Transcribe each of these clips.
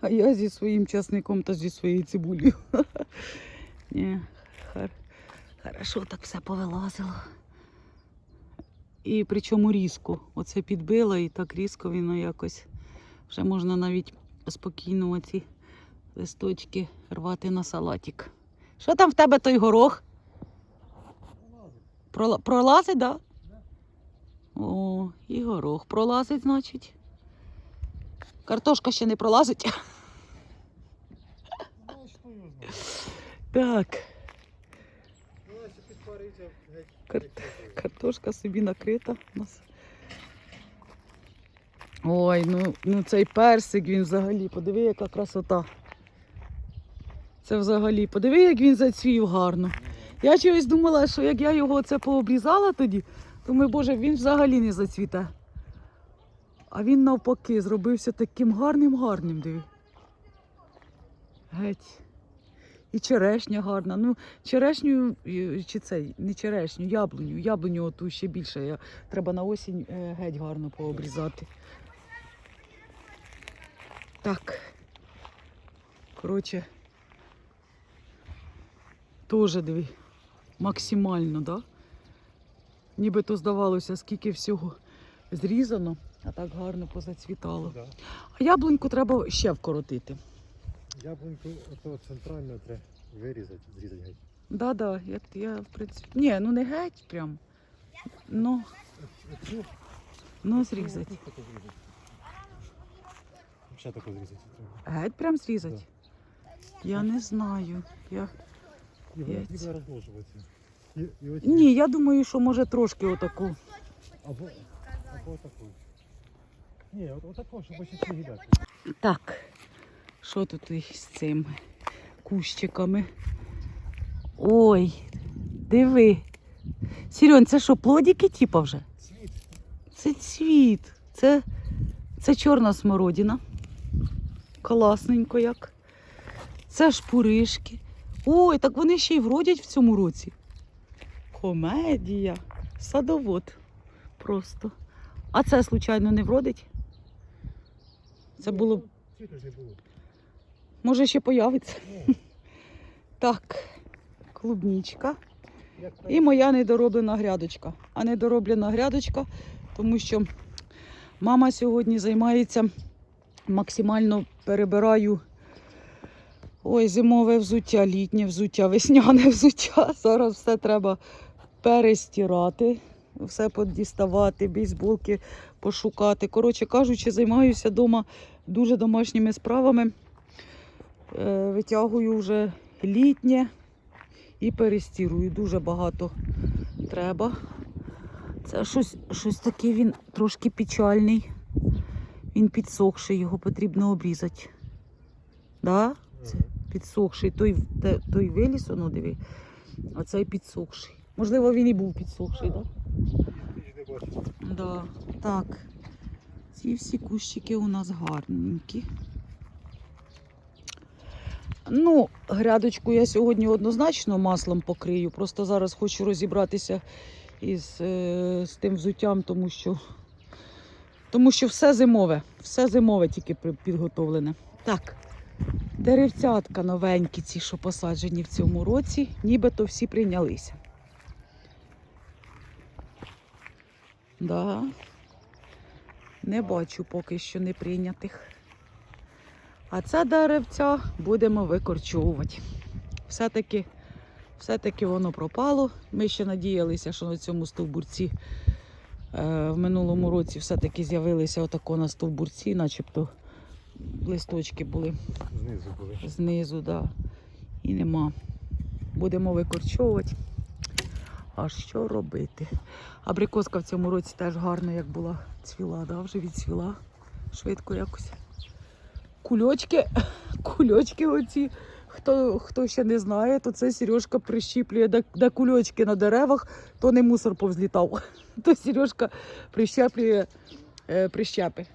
А я зі своїм часником та зі своєю цибулею. Ні, хар... хорошо так все повилазило. І причому різко. Оце підбила і так різко воно якось. Вже можна навіть спокійно оці листочки рвати на салатик. Що там в тебе той горох? Прола- Пролазить, так? Да? О, і горох пролазить, значить. Картошка ще не пролазить. Так. Кар- картошка собі накрита у нас. Ой, ну, ну цей персик він взагалі, подиви, яка красота. Це взагалі, подиви, як він зацвів гарно. Я чогось думала, що як я його це пообрізала тоді, думаю, боже, він взагалі не зацвіте. А він навпаки зробився таким гарним гарним, диви. Геть. І черешня гарна. Ну, черешню, чи цей, не черешню, яблуню. Яблуню оту ще більше. Я, треба на осінь е, геть гарно пообрізати. Так. Коротше. Теж диви. Максимально, да? Нібито здавалося, скільки всього зрізано, а так гарно позацвітало. Да. А яблуньку треба ще вкоротити. Яблуньку ото центрально треба вирізати, зрізати геть. Да-да, як я в принципі. Ні, ну не геть прям. Ну, Оцю, ну зрізати. отут таку зрізати. Ще таку зрізати треба. Геть прям зрізати. Я не знаю. Я... І вона Яйця. буде розложуватися. І, і. Ні, я думаю, що може трошки отаку. Або, або таку. Ні, от, отаку, щоб ще гідати. Так, що тут із цими кущиками? Ой, диви. Сірьон, це що, плодики типа вже? Цвіт. Це цвіт. Це, це чорна смородина. Класненько як. Це шпуришки. Ой, так вони ще й вродять в цьому році. Комедія. Садовод. Просто. А це, случайно, не вродить? Це було. Було. Може, ще появиться. Так, клубнічка. І моя недороблена грядочка. А недороблена грядочка, тому що мама сьогодні займається максимально перебираю ой, зимове взуття, літнє взуття, весняне взуття. Зараз все треба перестирати, все подіставати, бейсболки пошукати. Коротше кажучи, займаюся вдома дуже домашніми справами. Е, Витягую вже літнє і перестірую. Дуже багато треба. Це щось, щось таке він трошки печальний. Він підсохший, його потрібно обрізати. Да? Підсохший. Той, той виліз, воно диви, а цей підсохший. Можливо, він і був підсохший, так? Да? Да. Так. Ці всі кущики у нас гарненькі. Ну, грядочку я сьогодні однозначно маслом покрию. Просто зараз хочу розібратися із е, з тим взуттям, тому що, тому що все зимове, все зимове тільки підготовлене. Так, деревцятка новенькі, ці, що посаджені в цьому році, нібито всі прийнялися. Да. Не бачу поки що не прийнятих. А це деревця будемо викорчовувати. Все-таки, все-таки воно пропало. Ми ще надіялися, що на цьому стовбурці е, в минулому році все-таки з'явилися отако на стовбурці, начебто листочки були Знизу були. знизу, да. і нема. Будемо викорчовувати. А що робити? Абрикоска в цьому році теж гарна, як була цвіла, да? вже відцвіла швидко якось. Кульочки, кульочки оці. Хто, хто ще не знає, то це Сережка прищіплює, де, де кульочки на деревах, то не мусор повзлітав. То Сережка прищеплює е, прищепи.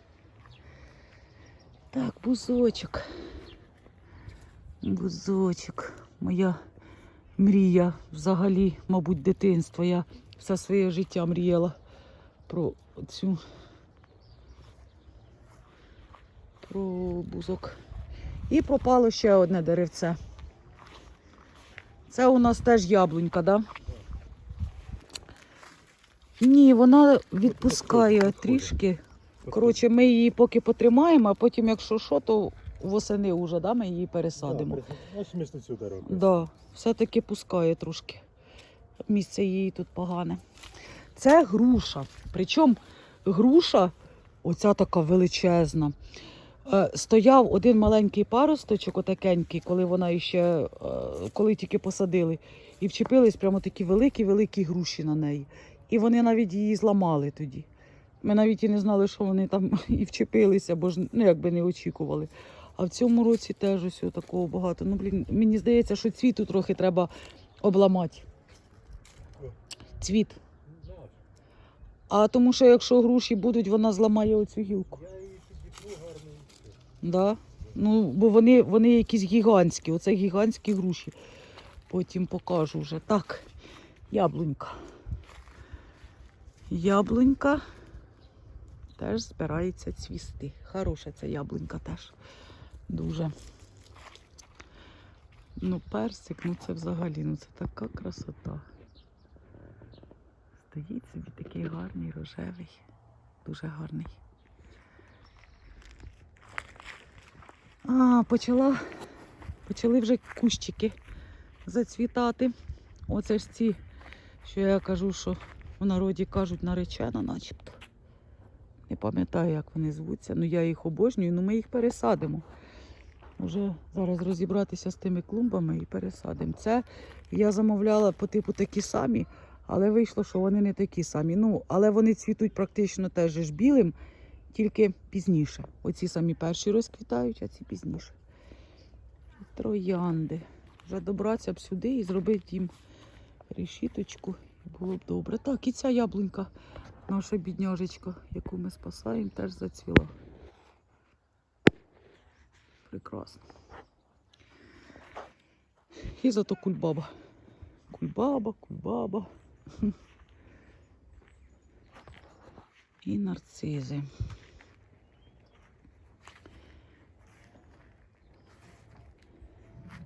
Так, бузочок. Бузочок. Моя мрія взагалі, мабуть, дитинства. Я все своє життя мріяла про цю про бузок. І пропало ще одне деревце. Це у нас теж яблунька, так? Да? Ні, вона відпускає трішки. Коротше, ми її поки потримаємо, а потім, якщо що, то восени вже да, ми її пересадимо. Ось місто цю дорогу. Да, все-таки пускає трошки. Місце її тут погане. Це груша. Причому груша, оця така величезна. Е, Стояв один маленький паросточок, отакенький, коли вона ще, е, коли тільки посадили, і вчепились прямо такі великі-великі груші на неї. І вони навіть її зламали тоді. Ми навіть і не знали, що вони там і вчепилися, бо ж ну, якби не очікували. А в цьому році теж ось такого багато. Ну, блін, мені здається, що цвіту трохи треба обламати. Цвіт. А тому що якщо груші будуть, вона зламає оцю гілку. Я її підіпну гарно. Да? Ну, бо вони, вони якісь гігантські, оце гігантські груші. Потім покажу вже. Так, яблунька. Яблунька теж збирається цвісти. Хороша ця яблунька теж. Дуже. Ну, персик, ну це взагалі, ну це така красота. Стоїть собі такий гарний, рожевий, дуже гарний. А, почала, почали вже кущики зацвітати. Оце ж ці, що я кажу, що в народі кажуть наречена, начебто. Не пам'ятаю, як вони звуться, ну я їх обожнюю, ну ми їх пересадимо. Уже зараз розібратися з тими клумбами і пересадимо. Це я замовляла по типу такі самі, але вийшло, що вони не такі самі. Ну, але вони цвітуть практично теж ж білим, тільки пізніше. Оці самі перші розквітають, а ці пізніше. Троянди. Вже добратися б сюди і зробити їм решіточку. Було б добре. Так, і ця яблунька, наша бідняжечка, яку ми спасаємо, теж зацвіла. Прекрасно. І зато кульбаба. Кульбаба, кульбаба. І нарцизи.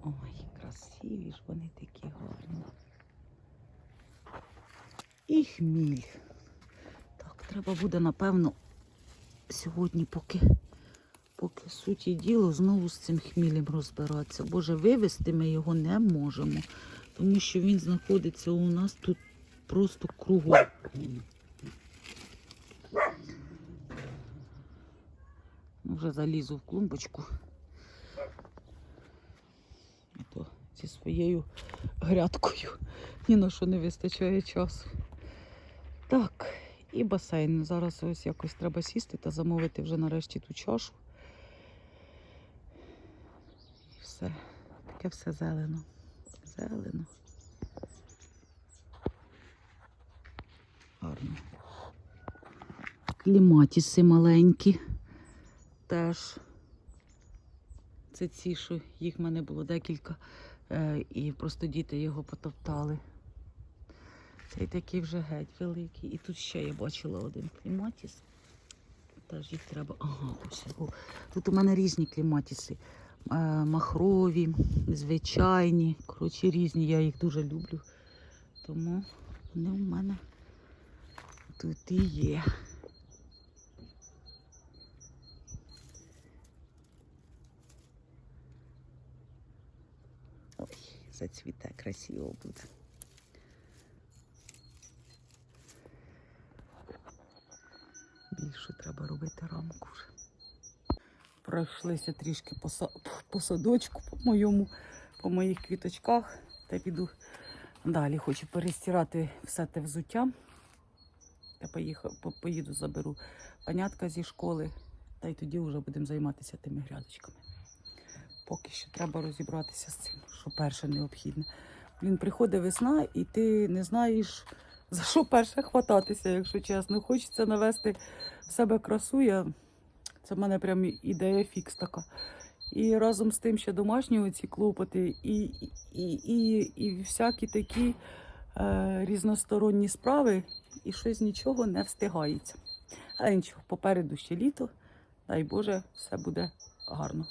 Ой, красиві ж вони такі гарні. І хміль. Так, треба буде, напевно, сьогодні, поки, поки суті діло, знову з цим хмілем розбиратися. Боже, вивезти ми його не можемо, тому що він знаходиться у нас тут просто кругом. Вже залізу в клумбочку. А то зі своєю грядкою ні на що не вистачає часу. Так, і басейн. Зараз ось якось треба сісти та замовити вже нарешті ту чашу. І все. Таке все зелено. Зелено. Гарно. Кліматіси маленькі. Теж. Це ці, що їх в мене було декілька. Е, і просто діти його потоптали. Цей такий вже геть великий. І тут ще я бачила один кліматіс. Теж їх треба. Ага, ось. Тут у мене різні кліматіси. Е, махрові, звичайні. Коротше, різні. Я їх дуже люблю. Тому вони у мене тут і є. Ой, зацвіте красиво буде. Більше треба робити рамку вже. Пройшлися трішки по, по садочку, по моєму, по моїх квіточках. Та піду далі. Хочу перестирати все те взуття. Та поїхав, поїду, заберу панятка зі школи. Та й тоді вже будемо займатися тими грядочками. Поки що треба розібратися з цим, що перше необхідне. Блін, приходить весна, і ти не знаєш, за що перше хвататися, якщо чесно. Хочеться навести в себе красу. Я... Це в мене прям ідея фікс така. І разом з тим ще домашні оці клопоти, і, і, і, і, всякі такі е, різносторонні справи, і щось нічого не встигається. Але нічого, попереду ще літо. Дай Боже, все буде гарно.